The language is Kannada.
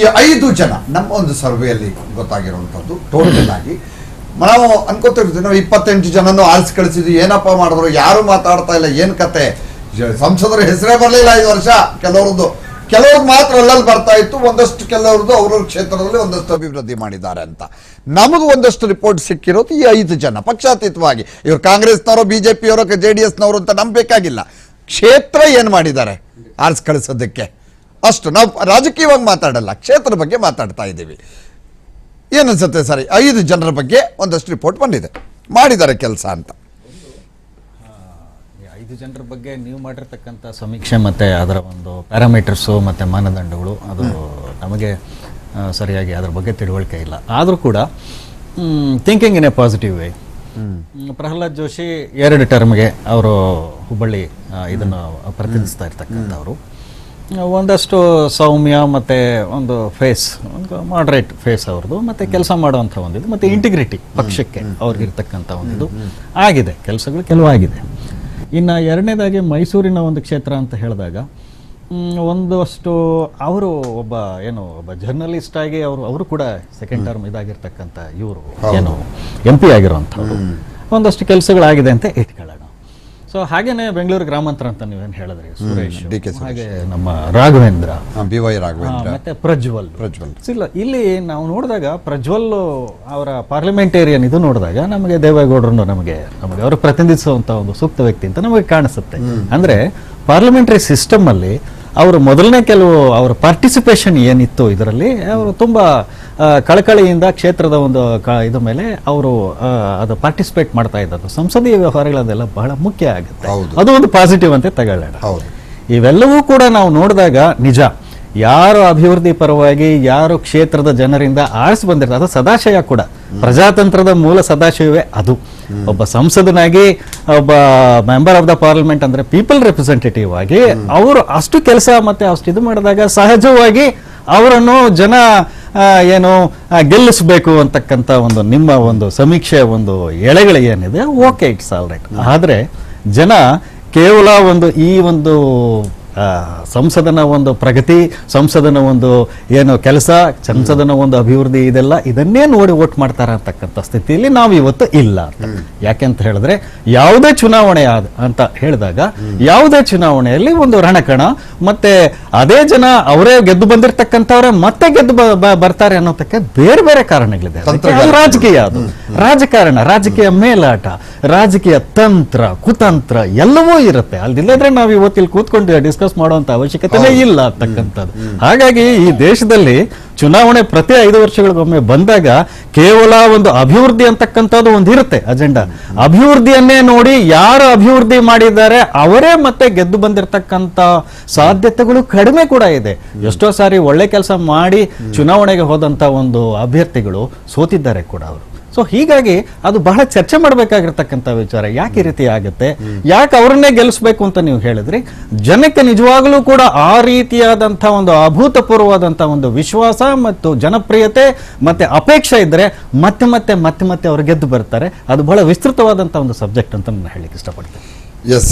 ಈ ಐದು ಜನ, ನಮ್ಮ ಒಂದು ಸರ್ವೆಯಲ್ಲಿ ಗೊತ್ತಾಗಿರುವಂಥದ್ದು ಟೋಟಲ್ ಆಗಿ. ನಾವು ಅನ್ಕೋತಿರ್ತೀವಿ, ನಾವು ಇಪ್ಪತ್ತೆಂಟು ಜನನು ಆರಿಸಿ ಕಳಿಸಿದ್ವಿ, ಏನಪ್ಪ ಮಾಡಿದ್ರು, ಯಾರು ಮಾತಾಡ್ತಾ ಇಲ್ಲ, ಏನು ಕತೆ? ಸಂಸದರ ಹೆಸರೇ ಬರಲಿಲ್ಲ ಐದು ವರ್ಷ, ಕೆಲವ್ರದ್ದು. ಕೆಲವ್ರು ಮಾತ್ರ ಅಲ್ಲಲ್ಲಿ ಬರ್ತಾ ಇತ್ತು, ಒಂದಷ್ಟು ಕೆಲವ್ರದ್ದು ಅವ್ರವ್ರ ಕ್ಷೇತ್ರದಲ್ಲಿ ಒಂದಷ್ಟು ಅಭಿವೃದ್ಧಿ ಮಾಡಿದ್ದಾರೆ ಅಂತ. ನಮಗೂ ಒಂದಷ್ಟು ರಿಪೋರ್ಟ್ ಸಿಕ್ಕಿರೋದು ಈ ಐದು ಜನ, ಪಕ್ಷಾತೀತವಾಗಿ. ಇವ್ರು ಕಾಂಗ್ರೆಸ್ನವರು ಬಿ ಜೆ ಡಿ ಎಸ್ನವರು ಅಂತ ನಂಬಬೇಕಾಗಿಲ್ಲ. ಕ್ಷೇತ್ರ ಏನು ಮಾಡಿದ್ದಾರೆ? ಆರಿಸಿ ಕಳಿಸೋದಕ್ಕೆ. ಅಷ್ಟು ನಾವು ರಾಜಕೀಯವಾಗಿ ಮಾತಾಡಲ್ಲ ಕ್ಷೇತ್ರದ ಬಗ್ಗೆ ಮಾತಾಡ್ತಾ ಇದ್ದೀವಿ. ಏನನ್ಸುತ್ತೆ ಸರಿ ಐದು ಜನರ ಬಗ್ಗೆ ಒಂದಷ್ಟು ರಿಪೋರ್ಟ್ ಬಂದಿದೆ. ಮಾಡಿದ್ದಾರೆ ಕೆಲಸ ಅಂತ. ಐದು ಜನರ ಬಗ್ಗೆ ನೀವು ಮಾಡಿರ್ತಕ್ಕಂಥ ಸಮೀಕ್ಷೆ ಮತ್ತು ಅದರ ಒಂದು ಪ್ಯಾರಾಮೀಟರ್ಸು ಮತ್ತು ಮಾನದಂಡಗಳು ಅದು ನಮಗೆ ಸರಿಯಾಗಿ ಅದರ ಬಗ್ಗೆ ತಿಳುವಳಿಕೆ ಇಲ್ಲ. ಆದರೂ ಕೂಡ thinking in a positive way Prahlad Joshi ಎರಡು ಟರ್ಮ್ಗೆ ಅವರು ಹುಬ್ಬಳ್ಳಿ ಇದನ್ನು ಪ್ರತಿನಿಧಿಸ್ತಾ ಇರ್ತಕ್ಕಂಥವ್ರು. ಒಂದಷ್ಟು ಸೌಮ್ಯ ಮತ್ತು ಒಂದು ಫೇಸ್ ಒಂದು ಮಾಡ್ರೇಟ್ ಫೇಸ್ ಅವ್ರದ್ದು ಮತ್ತು ಕೆಲಸ ಮಾಡುವಂಥ ಒಂದಿದು ಮತ್ತು ಇಂಟಿಗ್ರಿಟಿ ಪಕ್ಷಕ್ಕೆ ಅವ್ರಿಗಿರ್ತಕ್ಕಂಥ ಒಂದು ಆಗಿದೆ ಕೆಲಸಗಳು ಕೆಲವು ಆಗಿದೆ ಇನ್ನು ಎರಡನೇದಾಗಿ ಮೈಸೂರಿನ ಒಂದು ಕ್ಷೇತ್ರ ಅಂತ ಹೇಳಿದಾಗ ಒಂದಷ್ಟು ಅವರು ಒಬ್ಬ ಏನು ಒಬ್ಬ ಜರ್ನಲಿಸ್ಟ್ ಆಗಿ ಅವರು ಅವರು ಕೂಡ ಸೆಕೆಂಡ್ ಟರ್ಮ್ ಇದಾಗಿರ್ತಕ್ಕಂಥ ಇವರು ಏನು ಎಂ ಪಿ ಆಗಿರುವಂಥವ್ರು. ಒಂದಷ್ಟು ಕೆಲಸಗಳಾಗಿದೆ ಅಂತ ಇಟ್ಕೊಳ್ಳೋಣ ಸೊ ಹಾಗೇನೆ ಬೆಂಗಳೂರು ಗ್ರಾಮಾಂತರ ಅಂತ ನೀವೇನು ಹೇಳಿದ್ರಿ? ಸುರೇಶ್ ಡಿ ಕೆ ಹಾಗೆ ನಮ್ಮ ರಾಘವೇಂದ್ರ. B Y Raghavendra. ಮತ್ತೆ ಪ್ರಜ್ವಲ್. ಪ್ರಜ್ವಲ್. ಇಲ್ಲ ಇಲ್ಲಿ ನಾವು ನೋಡಿದಾಗ ಪ್ರಜ್ವಲ್ ಅವರ ಪಾರ್ಲಿಮೆಂಟೇರಿಯನ್ ಇದು ನೋಡಿದಾಗ ನಮಗೆ ದೇವೇಗೌಡರನ್ನು ನಮಗೆ ನಮಗೆ ಅವರು ಪ್ರತಿನಿಧಿಸುವಂತ ಒಂದು ಸೂಕ್ತ ವ್ಯಕ್ತಿ ಅಂತ ನಮಗೆ ಕಾಣಿಸುತ್ತೆ. ಅಂದ್ರೆ ಪಾರ್ಲಿಮೆಂಟರಿ ಸಿಸ್ಟಮ್ ಅಲ್ಲಿ ಅವರು ಮೊದಲನೇ ಕೆಲವು ಅವರ ಪಾರ್ಟಿಸಿಪೇಷನ್ ಏನಿತ್ತು ಇದರಲ್ಲಿ ಅವರು ತುಂಬ ಕಳಕಳಿಯಿಂದ ಕ್ಷೇತ್ರದ ಒಂದು ಕ- ಇದ್ರ ಮೇಲೆ ಅವರು ಅದು ಪಾರ್ಟಿಸಿಪೇಟ್ ಮಾಡ್ತಾ ಇದ್ದದ್ದು. ಸಂಸದೀಯ ವ್ಯವಹಾರಗಳದೆಲ್ಲ ಬಹಳ ಮುಖ್ಯ ಆಗುತ್ತೆ. ಅದು ಒಂದು ಪಾಸಿಟಿವ್ ಅಂತ ತಗೊಳ್ಳೋಣ. ಹೌದು. ಇವೆಲ್ಲವೂ ಕೂಡ ನಾವು ನೋಡಿದಾಗ ನಿಜ. ಯಾರು ಅಭಿವೃದ್ಧಿ ಪರವಾಗಿ ಯಾರು ಕ್ಷೇತ್ರದ ಜನರಿಂದ ಆರಿಸಿ ಬಂದಿರ್ತಾರೆ ಅದು ಸದಾಶಯ ಕೂಡ. ಪ್ರಜಾತಂತ್ರದ ಮೂಲ ಸದಾಶಯವೇ ಅದು. ಒಬ್ಬ ಸಂಸದನಾಗಿ, ಒಬ್ಬ ಮೆಂಬರ್ ಆಫ್ ದ ಪಾರ್ಲಿಮೆಂಟ್ ಅಂದ್ರೆ ಪೀಪಲ್ ರೆಪ್ರೆಸೆಂಟೇಟಿವ್ ಆಗಿ ಅವರು ಅಷ್ಟು ಕೆಲಸ ಮತ್ತೆ ಅಷ್ಟು ಇದು ಮಾಡಿದಾಗ ಸಹಜವಾಗಿ ಅವರನ್ನು ಜನ ಏನು ಗೆಲ್ಲಿಸಬೇಕು ಅಂತಕ್ಕಂಥ ಒಂದು ನಿಮ್ಮ ಒಂದು ಸಮೀಕ್ಷೆ ಒಂದು ಎಳೆಗಳು ಏನಿದೆ, ಓಕೆ, ಇಟ್ಸ್ ಆಲ್ ರೈಟ್. ಆದರೆ ಜನ ಕೇವಲ ಒಂದು ಈ ಒಂದು ಸಂಸದನ ಒಂದು ಪ್ರಗತಿ ಸಂಸದನ ಒಂದು ಏನು ಕೆಲಸ ಸಂಸದನ ಒಂದು ಅಭಿವೃದ್ಧಿ ಇದೆಲ್ಲ ಇದನ್ನೇ ನೋಡಿ ಓಟ್ ಮಾಡ್ತಾರೆ ಅಂತಕ್ಕಂಥ ಸ್ಥಿತಿಯಲ್ಲಿ ನಾವು ಇವತ್ತು ಇಲ್ಲ ಅಂತ. ಯಾಕೆಂತ ಹೇಳಿದ್ರೆ ಯಾವುದೇ ಚುನಾವಣೆ ಆದ ಅಂತ ಹೇಳಿದಾಗ ಯಾವುದೇ ಚುನಾವಣೆಯಲ್ಲಿ ಒಂದು ರಣಕಣ ಮತ್ತೆ ಅದೇ ಜನ ಅವರೇ ಗೆದ್ದು ಬಂದಿರತಕ್ಕಂಥವ್ರೆ ಮತ್ತೆ ಗೆದ್ದು ಬರ್ತಾರೆ ಅನ್ನೋದಕ್ಕೆ ಬೇರೆ ಬೇರೆ ಕಾರಣಗಳಿದೆ. ರಾಜಕೀಯ ಅದು. ರಾಜಕಾರಣ ರಾಜಕೀಯ ಮೇಲಾಟ ರಾಜಕೀಯ ತಂತ್ರ ಕುತಂತ್ರ ಎಲ್ಲವೂ ಇರುತ್ತೆ. ಅಲ್ದಿಲ್ಲದ್ರೆ ನಾವು ಇವತ್ತಿಲ್ಲಿ ಕೂತ್ಕೊಂಡು ಡಿಸ್ಕಸ್ ಮಾಡುವಂತ ಅವಶ್ಯಕತೆನೇ ಇಲ್ಲ ಅಂತಕ್ಕಂಥದ್ದು. ಹಾಗಾಗಿ ಈ ದೇಶದಲ್ಲಿ ಚುನಾವಣೆ ಪ್ರತಿ ಐದು ವರ್ಷಗಳಿಗೊಮ್ಮೆ ಬಂದಾಗ ಕೇವಲ ಒಂದು ಅಭಿವೃದ್ಧಿ ಅಂತಕ್ಕಂಥದ್ದು ಒಂದು ಇರುತ್ತೆ ಅಜೆಂಡಾ. ಅಭಿವೃದ್ಧಿಯನ್ನೇ ನೋಡಿ ಯಾರು ಅಭಿವೃದ್ಧಿ ಮಾಡಿದ್ದಾರೆ ಅವರೇ ಮತ್ತೆ ಗೆದ್ದು ಬಂದಿರತಕ್ಕಂತ ಸಾಧ್ಯತೆಗಳು ಕಡಿಮೆ ಕೂಡ ಇದೆ. ಎಷ್ಟೋ ಸಾರಿ ಒಳ್ಳೆ ಕೆಲಸ ಮಾಡಿ ಚುನಾವಣೆಗೆ ಹೋದಂತ ಒಂದು ಅಭ್ಯರ್ಥಿಗಳು ಸೋತಿದ್ದಾರೆ ಕೂಡ ಅವರು. ಸೊ ಹೀಗಾಗಿ ಅದು ಬಹಳ ಚರ್ಚೆ ಮಾಡಬೇಕಾಗಿರ್ತಕ್ಕಂಥ ವಿಚಾರ. ಯಾಕೆ ಈ ರೀತಿ ಆಗುತ್ತೆ? ಯಾಕೆ ಅವರನ್ನೇ ಗೆಲ್ಲಿಸ್ಬೇಕು ಅಂತ ನೀವು ಹೇಳಿದ್ರಿ? ಜನಕ್ಕೆ ನಿಜವಾಗಲೂ ಕೂಡ ಆ ರೀತಿಯಾದಂಥ ಒಂದು ಅಭೂತಪೂರ್ವವಾದಂಥ ಒಂದು ವಿಶ್ವಾಸ ಮತ್ತು ಜನಪ್ರಿಯತೆ ಮತ್ತೆ ಅಪೇಕ್ಷೆ ಇದ್ರೆ ಮತ್ತೆ ಮತ್ತೆ ಮತ್ತೆ ಮತ್ತೆ ಅವ್ರು ಗೆದ್ದು ಬರ್ತಾರೆ. ಅದು ಬಹಳ ವಿಸ್ತೃತವಾದಂಥ ಒಂದು ಸಬ್ಜೆಕ್ಟ್ ಅಂತ ನಾನು ಹೇಳಲಿಕ್ಕೆ ಇಷ್ಟಪಡ್ತೇನೆ. ಎಸ್